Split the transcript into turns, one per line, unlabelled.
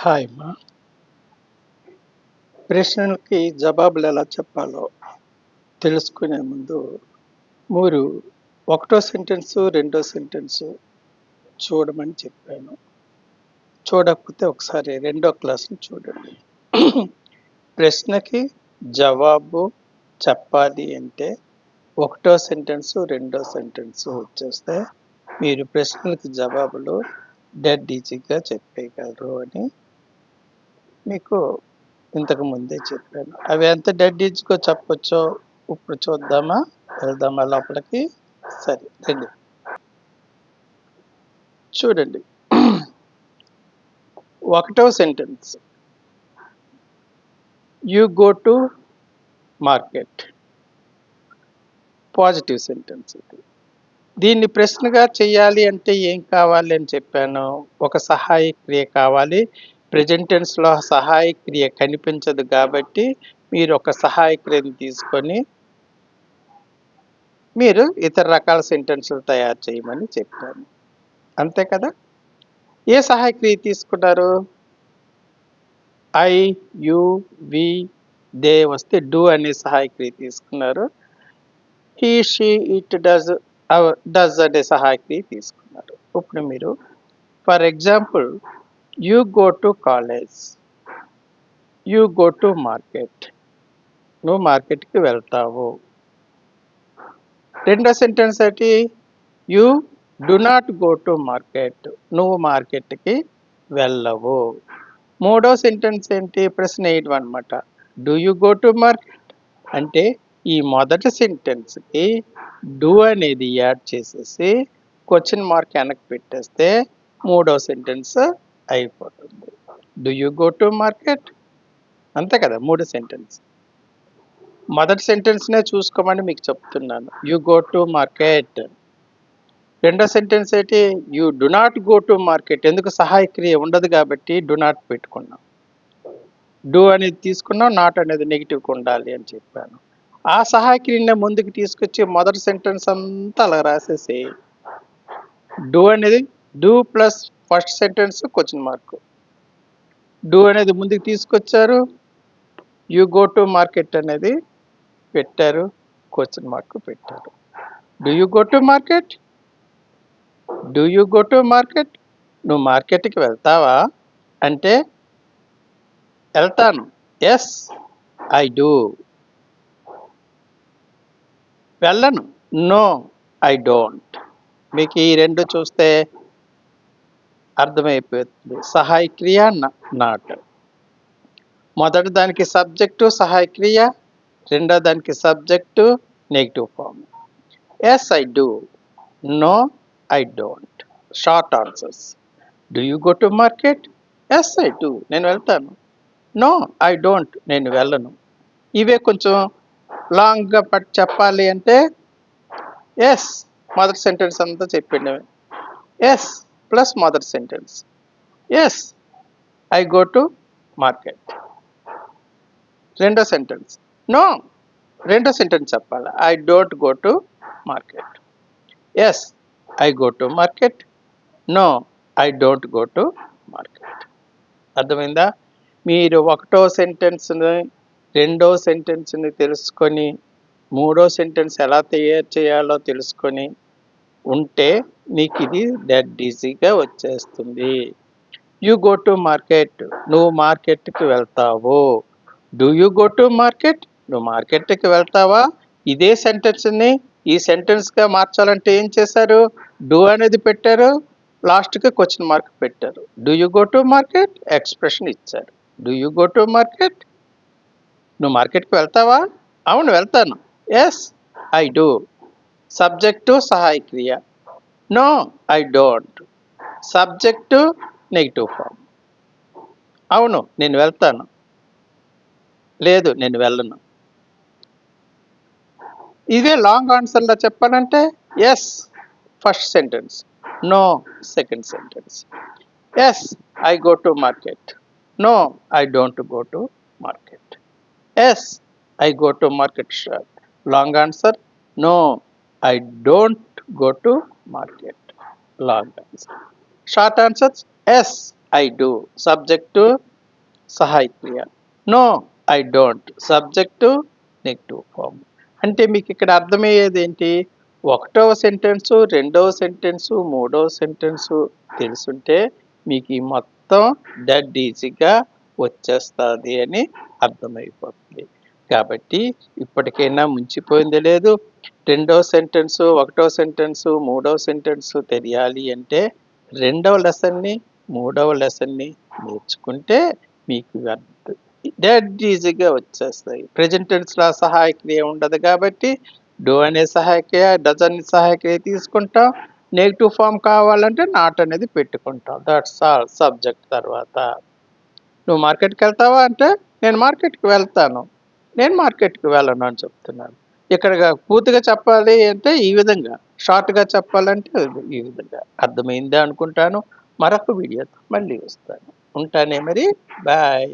Hi అమ్మా ప్రశ్నలకి జవాబులు ఎలా చెప్పాలో తెలుసుకునే ముందు మీరు ఒకటో సెంటెన్సు రెండో సెంటెన్సు చూడమని చెప్పాను. చూడకపోతే ఒకసారి రెండో క్లాస్ని చూడండి. ప్రశ్నకి జవాబు చెప్పాలి అంటే ఒకటో సెంటెన్సు రెండో సెంటెన్సు వచ్చేస్తే మీరు ప్రశ్నలకి జవాబులు డెడ్ ఈజీగా చెప్పేయగలరు అని మీకు ఇంతకు ముందే చెప్పాను. అవి ఎంత డెడ్ ఇచ్చుకో చెప్పొచ్చో ఇప్పుడు చూద్దామా? వెళ్దామా లోపలికి? సరే రండి. చూడండి. ఒకటో sentence you go to market positive sentence ఇది. దీన్ని ప్రశ్నగా చేయాలి అంటే ఏం కావాలి అని చెప్పాను. ఒక సహాయ క్రియ కావాలి. ప్రజెంట్ సహాయక్రియ సహాయ క్రియ కనిపించదు కాబట్టి మీరు ఒక సహాయ క్రియను తీసుకొని మీరు ఇతర రకాల సెంటెన్స్లు తయారు చేయమని చెప్పాను. అంతే కదా? ఏ సహాయ క్రియ తీసుకున్నారు ఐ యు వి దే వస్తే డూ అనే సహాయ క్రియ తీసుకున్నారు. He she it does does అనే సహాయ క్రియ తీసుకున్నారు. ఇప్పుడు మీరు for example you go to college you go to market నువ్వు మార్కెట్కి వెళ్తావు. రెండో సెంటెన్స్ ఏంటి? You do not go to market నువ్వు మార్కెట్కి వెళ్ళవు. మూడో సెంటెన్స్ ఏంటి? ప్రశ్న వేయడం అనమాట do you go to market అంటే ఈ మొదటి సెంటెన్స్కి డూ అనేది యాడ్ చేసేసి క్వశ్చన్ మార్క్ వెనక్కి పెట్టేస్తే మూడో సెంటెన్స్ అయిపోతుంది. Do you go to market అంతే కదా మూడు సెంటెన్స్ మొదటి సెంటెన్స్నే చూసుకోమని మీకు చెప్తున్నాను. యూ గో టు మార్కెట్ రెండో సెంటెన్స్ ఏంటి? You do not go to market ఎందుకు సహాయక్రియ ఉండదు కాబట్టి డు నాట్ పెట్టుకున్నాం. డూ అనేది తీసుకున్నాం నాట్ అనేది నెగిటివ్గా ఉండాలి అని చెప్పాను. ఆ సహాయక్రియనే ముందుకు తీసుకొచ్చి మొదటి సెంటెన్స్ అంతా అలా రాసేసి డూ అనేది do plus first sentence question mark. Do అనేది ముందుకు తీసుకొచ్చారు. యూ గో టు మార్కెట్ అనేది పెట్టారు. క్వశ్చన్ మార్క్ పెట్టారు. Do you go to market? Do you go to market? నువ్వు మార్కెట్కి వెళ్తావా? అంటే వెళ్తాను. Yes I do. వెళ్ళను. No I don't. మీకు ఈ రెండు చూస్తే అర్థమైపోతుంది. సహాయ క్రియ నాట్. మొదటి దానికి సబ్జెక్టు సహాయ క్రియ రెండో దానికి subject negative form. Yes I do no I don't short answers do you go to market yes I do నేను వెళ్తాను. నో ఐ డోంట్ నేను వెళ్ళను. ఇవే కొంచెం లాంగ్గా పట్ చెప్పాలి అంటే ఎస్ మొదటి సెంటెన్స్ అంతా చెప్పిండే yes plus mother sentence. Yes I go to market రెండో సెంటెన్స్. నో రెండో సెంటెన్స్ చెప్పాలి? I don't go to market yes I go to market no I don't go to market అర్థమైందా? మీరు ఒకటో సెంటెన్స్ని రెండో సెంటెన్స్ని తెలుసుకొని మూడో సెంటెన్స్ ఎలా తయారు చేయాలో తెలుసుకొని ఉంటే నీకు ఇది డెడ్ ఈజీగా వచ్చేస్తుంది. యు గో టు మార్కెట్ నువ్వు మార్కెట్కి వెళ్తావు. Do you go to market నువ్వు మార్కెట్కి వెళ్తావా? ఇదే సెంటెన్స్ని ఈ సెంటెన్స్గా మార్చాలంటే ఏం చేశారు? డూ అనేది పెట్టారు. లాస్ట్కి క్వశ్చన్ మార్క్ పెట్టారు. Do you go to market expression ఇచ్చారు. Do you go to market నువ్వు మార్కెట్కి వెళ్తావా? అవును వెళ్తాను. Yes I do subject సహాయక్రియ no I don't subject negative form అవును నేను వెళ్తాను. లేదు నేను వెళ్ళను. ఇదే లాంగ్ ఆన్సర్లో చెప్పాలంటే yes first sentence no second sentence yes I go to market no I don't go to market yes I go to market shop long answer no I don't go to market long answer short answers yes I do subject సహాయక్రియ no I don't subject negative form అంటే మీకు ఇక్కడ అర్థమయ్యేది ఏంటి? ఒకటవ sentence రెండవ sentence మూడవ sentence తెలుసుంటే మీకు ఈ మొత్తం డెడ్ ఈజీగా వచ్చేస్తుంది అని అర్థమైపోతుంది. కాబట్టి ఇప్పటికైనా ముంచిపోయింది లేదు. రెండవ సెంటెన్సు ఒకటో సెంటెన్సు మూడవ సెంటెన్సు తెలియాలి అంటే రెండవ లెసన్ని మూడవ లెసన్ని నేర్చుకుంటే మీకు డెడ్ ఈజీగా వచ్చేస్తాయి. ప్రజెంట్ టెన్స్లో సహాయక్రియ ఉండదు కాబట్టి డో అనే సహాయక్రియ డజ్ అనే సహాయక్రియ తీసుకుంటాం. నెగిటివ్ ఫామ్ కావాలంటే నాట్ అనేది పెట్టుకుంటాం. దట్స్ ఆల్ సబ్జెక్ట్ తర్వాత. నువ్వు మార్కెట్కి వెళ్తావా అంటే నేను మార్కెట్కి వెళ్తాను. నేను మార్కెట్కి వెళ్ళను అని చెప్తున్నాను. ఇక్కడ పూర్తిగా చెప్పాలి అంటే ఈ విధంగా షార్ట్గా చెప్పాలంటే ఈ విధంగా. అర్థమైందే అనుకుంటాను. మరొక వీడియోతో మళ్ళీ వస్తాను. ఉంటానే మరి. బాయ్.